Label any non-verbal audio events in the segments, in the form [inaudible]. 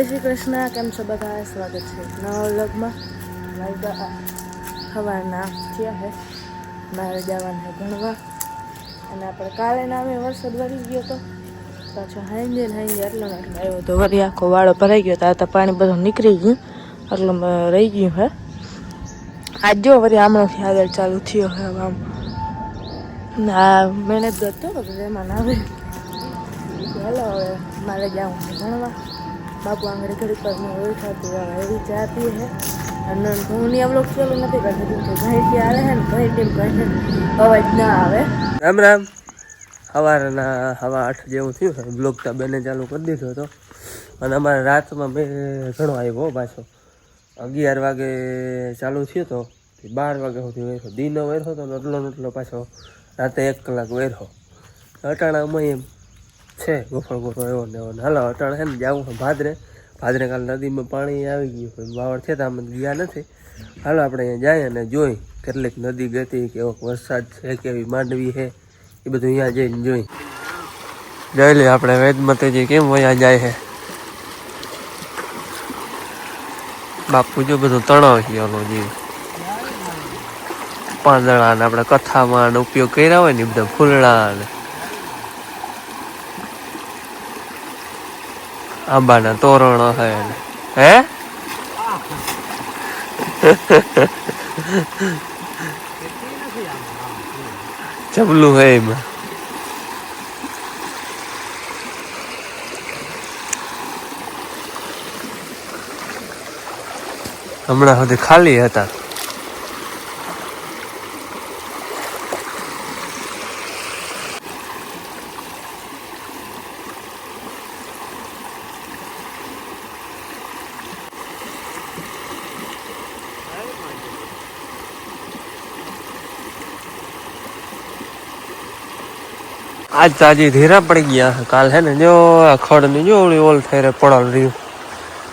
જય શ્રી કૃષ્ણ. કેમ છો બધા સ્વાગત છે નવા વ્લોગમાં. વાગ્યા સવારના થયા છે. મારે જવાના ભણવા. અને આપણે કાલે નામે વરસાદ વળી ગયો તો પાછો હાંજે ને હાંજે એટલો એટલો આવ્યો તો વળી આખો વાળો ભરાઈ ગયો તો આ તો પાણી બધું નીકળી ગયું. એટલો રહી ગયું હે આજ જો વળી હમણાંથી આગળ ચાલુ થયો હે આમ. ના મહેનત કરતો એમાં ના આવે. હેલો હવે મારે જવું ભણવા. બાપુ આંગળી ઘડી પર મેં થતું હોય એવી ચા હે. અને હું ની બ્લોગ ચાલુ નથી કરતી કે ઘણી થી આવે હે ને ઘણી ટીમ ઘણી અવાજ ના આવે. રામ રામ. સવારના હવા આઠ જેવું થયું છે. બ્લોગ તો બેને ચાલુ કરી દીધો હતો. અને અમારે રાતમાં મેં ઘણો આવ્યો પાછો. અગિયાર વાગે ચાલુ થયો તો બાર વાગે સુધી વેરહો દીનો વેરહો તો ને એટલો ને એટલો પાછો રાતે એક કલાક વેરો અટાણા અમે એમ છે ગોફળ ગોફળ એવો ને એવો હાલો, અટાણા છે ને જવું છે ભાદરે. ભાદરે કાલ નદીમાં પાણી આવી ગયું પણ વાવડ છે તો આમ ગયા નથી. હાલો, આપણે અહીંયા જઈએ અને જોઈ કેટલીક નદી ગતી કેવો વરસાદ છે, કેવી માંડવી છે, એ બધું અહીંયા જઈને જોઈ. જોઈ લઈએ આપણે વેદમતીજી કેમ વયા જાય છે. બાપુ જો બધું તણાવ છે ઓલો જીવ. પાંદડા ને આપણે કથામાં ઉપયોગ કર્યા હોય ને બધા ફૂલડા ને આંબાના તોરણો ને હે? જમલું હે એમાં. હમણાં સુધી ખાલી હતા. આજ તાજી ધીરા પડી ગયા. કાલ હે ને જો આ ખડની જો ઓલી ઓલ થઈ રે પડલ રહ્યું.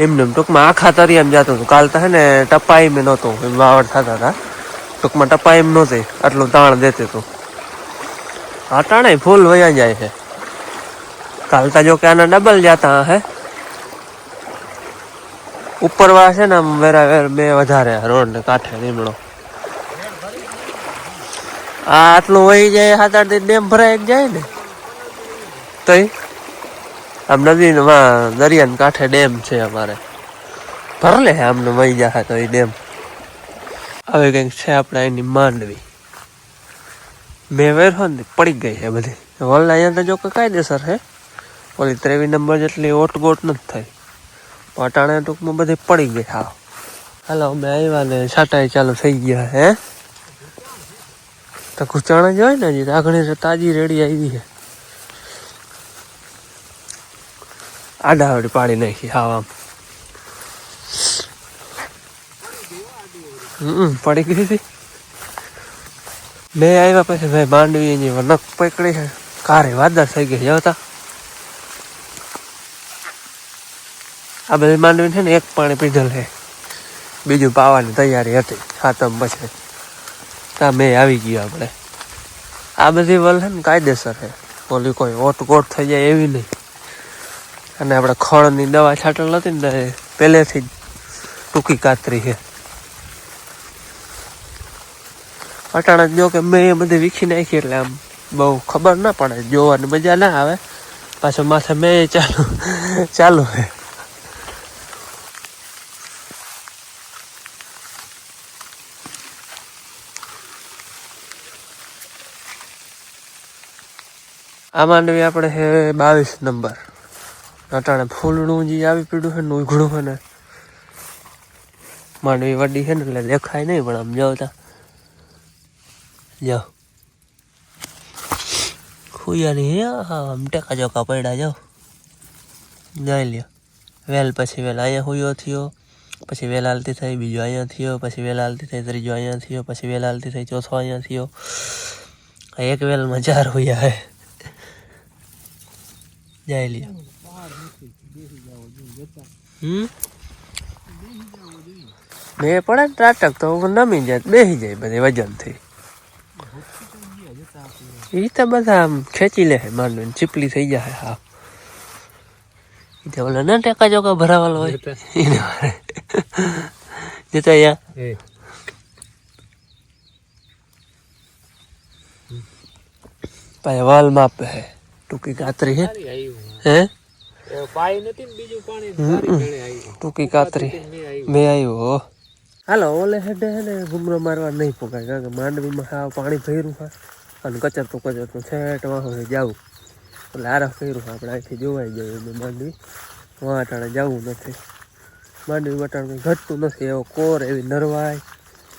એમને ટૂંકમાં આખા તરિયામ જતું હતો. કાલ તો હે ને ટપાઈ મેં નહોતું. એમ વાવડ થતા હતા. ટૂંકમાં ટપાઈ એમ નહોતી આટલું તાણ દેતું હતું. અટાણે ફૂલ વયા જાય છે. કાલ તો જો કે આના ડબલ જતા હે. ઉપરવા છે ને આમ વેરા વેર બે વધારે રોડ ને કાંઠે લીમડો આ આટલું વહી જાય સાત આઠ ડેમ ભરાઈ જાય ને. તો આમ નદીમાં દરિયાને કાંઠે ડેમ છે અમારે. ભરલે આમને વહી જાય તો એ ડેમ. હવે કંઈક છે આપણે એની માંડવી. મેં વેરો ને પડી ગઈ છે બધી. વલ્લા અહીંયા તો જો કે કાયદેસર છે. ઓલી ત્રેવીસ નંબર જેટલી ઓટગોટ નથી થઈ. પટાણે ટૂંકમાં બધી પડી ગઈ હા હાલો, અમે આવ્યા ને છાંટાઈ ચાલુ થઈ ગયા હે? તો ઘૂંચાણા જ ને હજી. આગળ તાજી રેડી આવી છે. આડાવડી પાડી નાખી હાવ આમ હમ, પડી ગઈ હતી. મેં આવ્યા પછી ભાઈ માંડવી એની નખ પકડી છે. કારે વાદળ થઈ ગઈ જતા આ બધી માંડવી છે ને એક પાણી પીધેલ છે. બીજું પાવાની તૈયારી હતી, ખાતમ પછી. ત્યાં મેં આવી ગયો આપણે. આ બધી વલ છે ને કાયદેસર છે. ઓલી કોઈ ઓટકોટ થઈ જાય એવી નહીં. અને આપણે ખળની દવા છાંટેલ નથી ને પહેલેથી જ ટૂંકી કાતરી છે. અટાણા જો કે મેં એ બધી વીખી નાખી એટલે આમ બહુ ખબર ના પડે. જોવાની મજા ના આવે. પાછો માથે મેં ચાલુ ચાલુ છે. આ માંડવી આપણે છે બાવીસ નંબર. અટાણે ફૂલનું જે આવી પીડ્યું છે ને ઉઘડું છે ને માંડવી વડી છે ને, એટલે દેખાય નહીં, પણ આમ જાઓ તા. જાઓ. ખુયાની આમ ટેકા ચોકા પડ્યા, જાઓ. જાય લ્યો. વેલ પછી વેલ અહીંયા હુયો થયો, પછી વેલ હાલતી થઈ, બીજો અહીંયા થયો, પછી વેલ હાલતી થઈ, ત્રીજો અહીંયા થયો, પછી વેલ હાલતી થઈ, ચોથો અહીંયા થયો. એક વેલમાં ચાર હુયા જાય લ્યો. હમ? મેં પડે ને ત્રાટક તો નમી જાય બેસી જાય બધે વજનથી. એ તો બધા આમ ખેંચી લે માંડવીને ચીપલી થઈ જાય હા તે ઓલા ના ટેકા ચોકા ભરાવાલો હોય. એને મારે. જતા અહીંયા પાય વાલ માપે હે ટૂંકી કાતરી હે. હે? ટૂંકી કાતરી. મેં આવ્યો હો. હાલો ઓલે હેડે હેડે ને ઘૂમરો મારવા નહીં પોકાય કારણ કે માંડવીમાં હા પાણી ભર્યું હા અને કચર તો કચર તો છેટ વાહો જાવું. એટલે આરફ કર્યું આપણે અહીંથી જોવાઈ જાય એમ માંડવી. વાટાણે જવું નથી. માંડવી વાટાણ કંઈ ઘટતું નથી એવો કોર એવી નરવાય.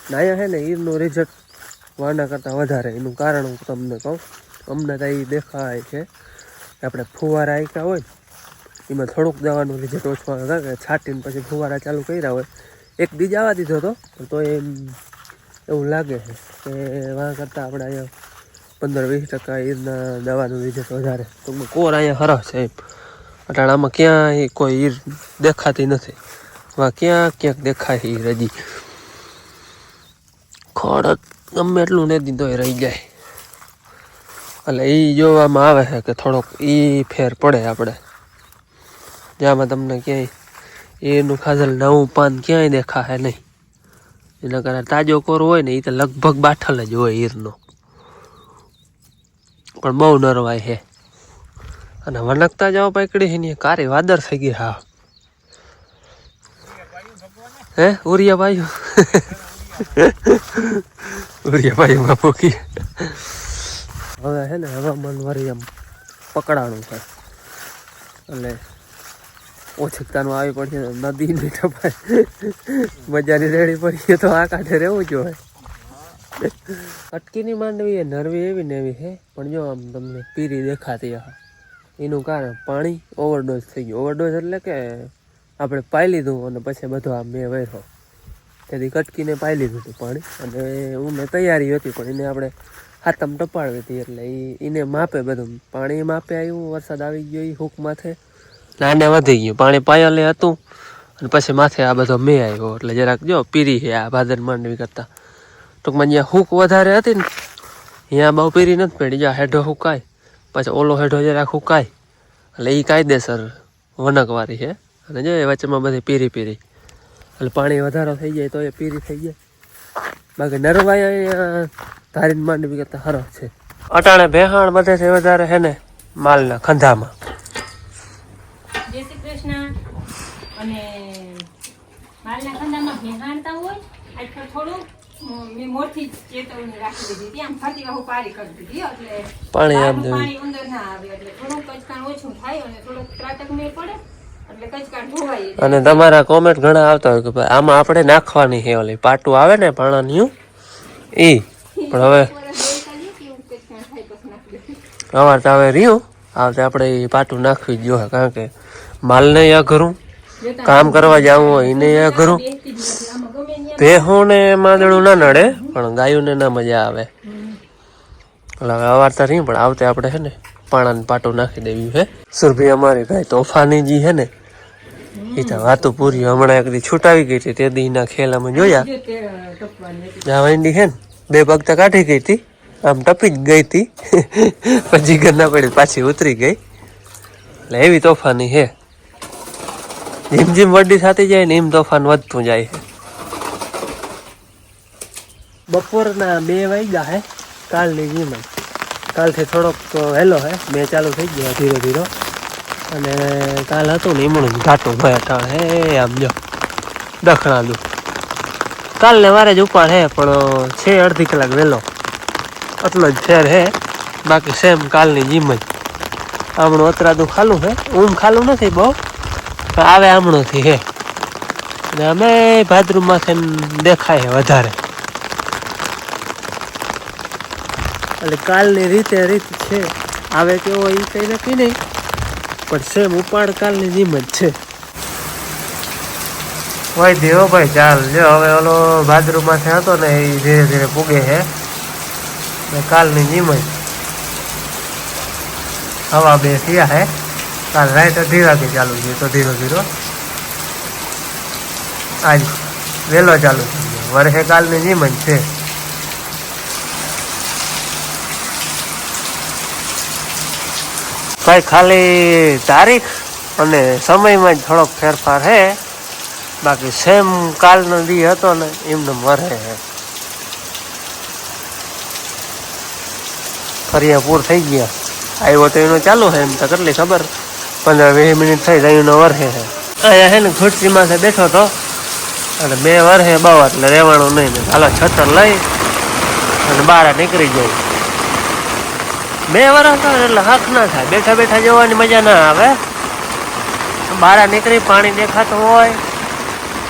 ને અહીંયા છે ને ઈરનું રિઝલ્ટ વાના કરતાં વધારે. એનું કારણ હું તમને કહું અમને તો એ દેખાય છે. આપણે ફુવારા આંક્યા હોય એમાં થોડુંક દવાનું આવે કારણ કે છાંટીને પછી ફુવારા ચાલુ કર્યા હોય. એક બીજા આવવા દીધો હતો, પણ તો એમ એવું લાગે છે કે વાં કરતાં આપણે અહીંયા પંદર વીસ ટકા ઈરના દવાનું રિઝલ્ટ વધારે. તો કોર અહીંયા હરસ છે એમ. અટાણે આમાં ક્યાંય કોઈ ઈર દેખાતી નથી. વા ક્યાં ક્યાંક દેખાય ઈર હજી. ખોડક ગમે એટલું નહીં દીધો એ રહી જાય. એટલે એ જોવામાં આવે છે કે થોડોક એ ફેર પડે આપણે. જ્યાંમાં તમને ક્યાંય એનું ખાધલ નવું પાન ક્યાંય દેખાશે નહીં. એના કારણે તાજો કોર હોય ને એ તો લગભગ બાઠલ જ હોય ઈરનો. પણ બહુ નરવાય છે અને વનકતા જાવ પકડી છે ને કારે વાદર થઈ ગઈ હા. હે, ઉરિયા ભાઈ ઉરિયા ભાઈ માં પોકી હવે છે ને, હવામાન આમ પકડાણું છે. એટલે ઓછકતાનું આવી પડશે નદી નહીં ટપાય મજાની રેડી પડીએ તો આ કાંઠે રહેવું જોઈએ અટકીની માંડવી એ નરવી એવી ને એવી છે, પણ જો આમ તમને પીરી દેખાતી હા એનું કારણ પાણી ઓવરડોઝ થઈ ગયું. ઓવરડોઝ એટલે કે આપણે પાઈ લીધું અને પછી બધો આ મેં વહેરો. તેથી કટકીને પાઈ લીધું હતું પાણી અને હું મેં તૈયારી હતી, પણ એને આપણે હાથમ ટપાડવી હતી એટલે એને માપે બધું. પાણી માપે આવ્યું, વરસાદ આવી ગયો એ હુક માથે નાને વધી ગયું. પાણી પાયલે હતું અને પછી માથે આ બધો મેં આવ્યો એટલે જરાક જો પીરી છે આ ભાદર માંડવી કરતાં. ટૂંકમાં જ્યાં હુક વધારે હતી ને ત્યાં બહુ પીરી નથી પડી. જ્યાં હેઢો હુકાય, પછી ઓલો હેઢો જરાક હુકાય. એટલે એ કાયદેસર વનકવારી છે. અને જો એ વચ્ચેમાં બધી પીરી પીરી. એટલે પાણી વધારો થઈ જાય તો એ પીરી થઈ જાય. બાકી નરવાય અહીંયા ધારીને માંડવી કરતા હરો છે. અટાણે ભેહાણ બધેથી વધારે છે ને, માલના ખંધામાં જય શ્રી કૃષ્ણ અને માલના ખંડામાં ભેહાણતા હોય આટલું થોડું મેં મોરથી ચેતવણી રાખી દીધી હતી. આમ ફરતી વખત પારી કરી દીધી એટલે પાણી પાણી અંદર ના આવે એટલે થોડું કચકાણ ઓછું થાય અને થોડુંક ત્રાટક પડે તમારા કોમેન્ટ ઘણા આવતા હોય કે ભાઈ આમાં આપણે નાખવાની છે ઓલી પાટું આવે ને પાણાની એ પણ હવે. અમારે તો હવે રહ્યું આવતે આપણે એ પાટું નાખવી જ જોઈએ કારણ કે માલને અઘરું. કામ કરવા જવું હોય, એને એ કરું ભેહું ને માદળું ના નડે, પણ ગાયોને ના મજા આવે. એટલે હવે અવારતા નહીં પણ આવતે આપણે હે ને પાણાને પાટું નાખી દેવી હે. સુરભી અમારી ગાય તોફાની જી છે ને એ તો વાતો પૂરી હમણાં એક દી છૂટાવી ગઈ હતી, તે દી ના ખેલામાં જોયા. આ વેંડી છે ને, બે ભક્ત કાઢી ગઈ હતી, આમ ટપી જ ગઈ હતી. [laughs] પછી ઘરના પડી પાછી ઉતરી ગઈ. એટલે એવી તોફાની છે જેમ જેમ વડી થતી જાય ને એમ તોફાન વધતું જાય. બપોરના બે વાગ્યા હે, કાલની જીમ કાલથી થોડોક તો વહેલો હે, બે ચાલુ થઈ ગયો ધીરે ધીરે. અને કાલ હતું ને એમણું ઘાટું ભય હે, આમ જો દખણાદું કાલને મારે જ ઉપાડ હે, પણ છે અડધી કલાક વહેલો. આટલો જ ફેર હે, બાકી સેમ કાલની જીમ જ. આમણું અત્રાદું ખાલું હે, ઊંઘ ખાલું નથી બહુ. આવે આમણુંથી હે. અને અમે બાથરૂમમાંથી દેખાય વધારે. એટલે કાલની રીતે રીત છે. આવે કેવો એ કંઈ નક્કી નહીં. પણ સેમ ઉપાડ કાલની જીમ જ છે. ભાઈ દેવો ભાઈ ચાલ. જો હવે ઓલો બાથરૂમમાંથી હતો ને એ ધીરે ધીરે પૂગે છે ને કાલની જીમ જ. હવા બે થયા હે. કાલ રાત અઢી વાગે ચાલુ છે તો ધીરો ધીરો આજ વહેલો ચાલુ થઈ ગયો. વર્ષે કાલની જીમ જ છે. ભાઈ ખાલી તારીખ અને સમયમાં જ થોડોક ફેરફાર છે બાકી સેમ કાલનો દી હતો ને એમને મરે છે ફરિયા પૂર થઈ ગયા. આવ્યો તો એનો ચાલુ છે એમ તો કેટલી ખબર. પંદર વીસ મિનિટ થઈ જાય એનો વરસે છે. અહીંયા છે ને ખુરશીમાં છે બેઠો તો, અને બે વરસે બહુ, એટલે રહેવાનું નહીં હાલો, છતર લઈ અને બહાર નીકળી જાય બે વરસ તો એટલે હક ના થાય. બેઠા બેઠા જવાની મજા ના આવે. બહાર નીકળી, પાણી દેખાતું હોય.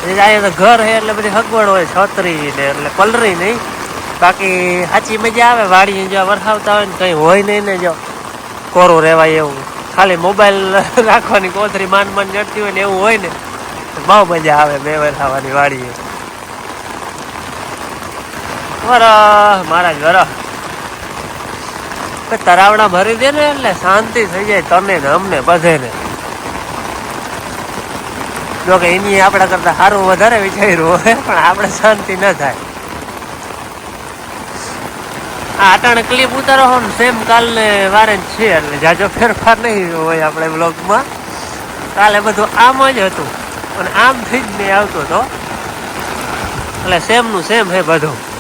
અહીંયા તો ઘર છે, એટલે બધી હગવડ હોય. છત્રી ને, એટલે પલરી નહીં. બાકી સાચી મજા આવે વાડી જો વરસાવતા હોય ને, કંઈ હોય નહીં ને જો કોરું રહેવાય એવું. ખાલી મોબાઈલ રાખવાની કોથરી માન માન જડતી હોય ને એવું હોય ને બહુ મજા આવે બે વરસાવાની વાડીએ. વરસ મારા જ વરસ તરાવડા ભરી દે ને એટલે શાંતિ થઈ જાય તને ને અમને બધે ને જોકે એની આપણા કરતા સારું વધારે વિચાર્યું હોય, પણ આપણે શાંતિ ન થાય. આ અટાણે ક્લિપ ઉતારો હો ને, સેમ કાલને વારે જ છે એટલે જાજો ફેરફાર નહીં હોય આપણે બ્લોગમાં કાલે બધું આમ જ હતું, અને આમથી જ નહીં આવતો હતો. એટલે સેમનું સેમ હે બધું.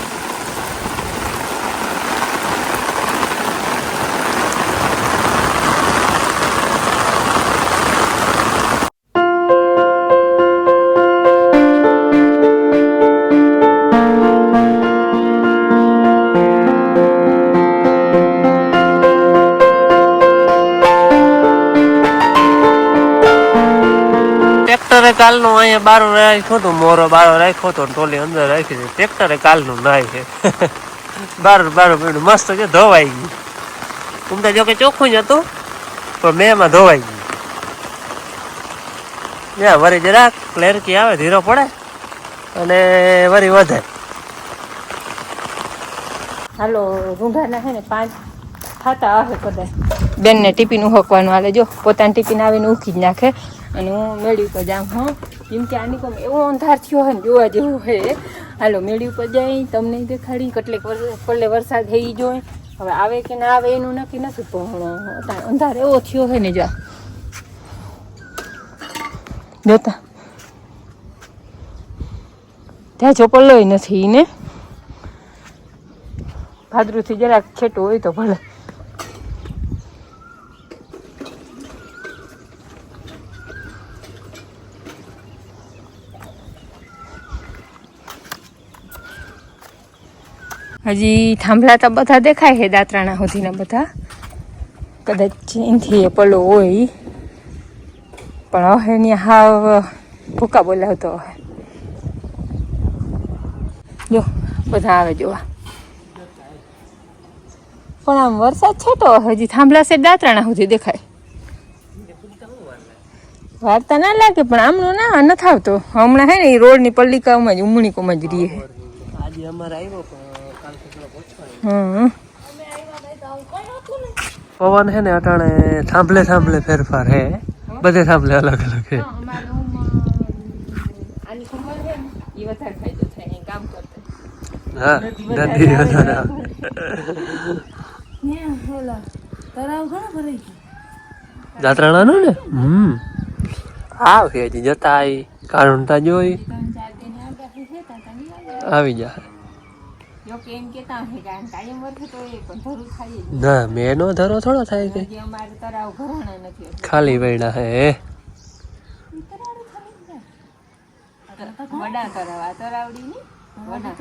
કાલનું અહીંયા બારો રાખ્યો હતો મોરો બારો રાખ્યો હતો ટોલી અંદર રાખી છે. ટ્રેક્ટરે કાલનું નાય છે. બારો બારો પીડું મસ્ત છે ધોવાઈ ગયું. હું તો જો કે ચોખ્ખું જ હતું પણ મેં એમાં ધોવાઈ ગયું. જ્યાં વરી જરા ક્લેરકી આવે ધીરો પડે અને વરી વધે. હાલો રૂંઢાના છે ને પાંચ ખાતા હશે કદાચ. બેનને ટિફિન ઉહકવાનું હાલે જો પોતાની ટિફિન આવીને ઉખી જ નાખે. અને હું મેળી ઉપર જાઉં, હા. કેમ કે આની કોમ એવો અંધાર થયો હોય ને, જોવા જેવું હોય. હાલો, મેળી ઉપર જાય તમને દેખાડી, કેટલેક પલ્લે વરસાદ થઈ જોઈ. હવે આવે કે ના આવે એનું નક્કી નથી પણ અંધાર એવો થયો હોય ને જો. જોતા ત્યાં ચોપલ્લોય નથી ને. ભાદરુથી જરાક છેટું હોય તો ભલે. હજી થાંભલા તો બધા દેખાય છે દાંતરાણા સુધીના બધા. કદાચ એનથી એ પલો હોય. પણ હવે હાવ ભૂકા બોલાવતો હોય જો, બધા આવે જોવા. પણ આમ વરસાદ છે તો હજી થાંભલા છે દાંતરાણા સુધી દેખાય. વાર્તા ના લાગે, પણ આમનો ના, નથી આવતો. હમણાં હે ને એ રોડની પલ્લિકાઓમાં જ, ઉમણીકોમાં જ રહીએ આજે અમારે આવ્યો પણ કાલ થોડોક ઓછો આવ્યો હમ પવન હે ને અટાણે થાંભલે થાંભલે ફેરફાર હે. બધે થાંભલે અલગ અલગ હે. હા નદી વધારે તરાવ ઘણો ભરાઈ હજી જતા આવી કારણતા જોઈ. આવી જાય ના મેનો ધરો થોડો થાય કે. અમારે તરાવ ઘરાણા નથી ખાલી વૈડા હે. વડા તરાવ આ તરાવડી ની વડા.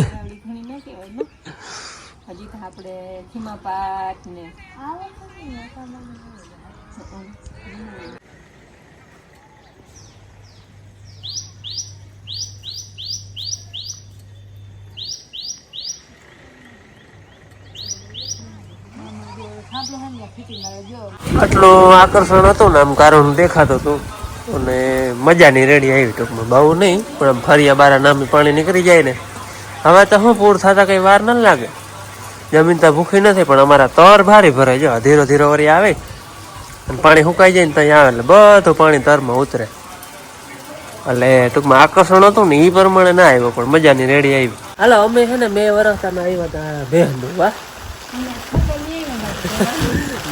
તરાવડી ઘણી ના કહેવાય હજી તો આપણે ખીમાપાટ ને આટલું આકર્ષણ હતું ને આમ કારણ દેખાતું હતું અને મજાની રેડી આવી ટૂંકમાં. બહુ નહીં, પણ ફરિયા બારા નામી પાણી નીકળી જાય ને. હવે તો શું પૂર થતા કઈ વાર ન લાગે. જમીન તો ભૂખી નથી પણ અમારા તર ભારે ભરાય. જો ધીરો ધીરો વરી આવે. અને પાણી સુકાઈ જાય ને ત્યાં આવે, એટલે બધું પાણી તરમાં ઉતરે. એટલે ટૂંકમાં આકર્ષણ હતું ને એ પ્રમાણે ના આવ્યો, પણ મજાની રેડી આવી. હાલો, અમે છે ને બે વર્ષ તમે આવ્યા હતા બેહનું વાહ.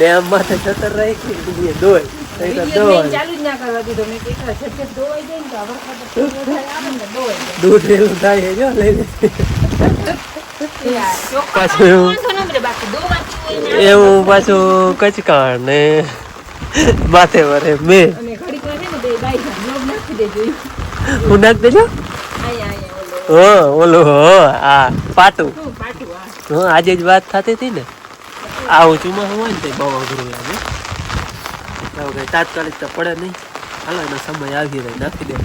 ડેમ માથે છતર રાખી દોય તો ઈ તો વીડિયો મેં દોવાય. ચાલુ જ ના કરવા દીધો. મેં એવું થાય જો લઈ પાછું એવું. પાછું કચકાણ ને માથે વરે મેં. હું નાખ દેજો? હો ઓલું હો આ પાટું. હા આજે જ વાત થતી હતી ને. આવું ચોમાસું હોય ને તો બહુ અઘરું લાગે આવું કઈ તાત્કાલિક તો પડે નહીં. હાલો એનો સમય આવી જાય નાખી દે.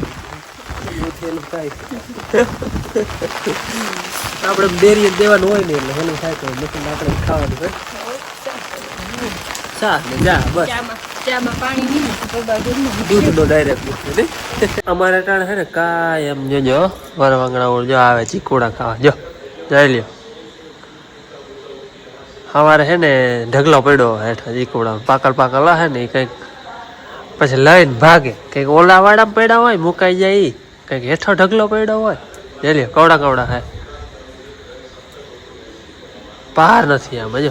આપણે ડેરી દેવાનું હોય ને એટલે હેલું થાય તો મશીન આપણે ખાવાનું હોય ચા ને જા બસ. તો દૂધનો ડાયરેક્ટ અમારે ટાણે છે ને કાયમ એમ જોજો વરવાંગણા જો આવે ચીકોડા ખાવા. જો જઈ લ્યો. અમારે છે ને ઢગલો પડ્યો હેઠ ઈકુડા પાકલ પાકલ હે ને કંઈક પછી લઈને ભાગે. કંઈક ઓલાવાળા પડ્યા હોય, મુકાઈ જાય કંઈક હેઠો ઢગલો પડ્યો હોય. લ્યો કવડા કવડા હે. પાર નથી આમ જો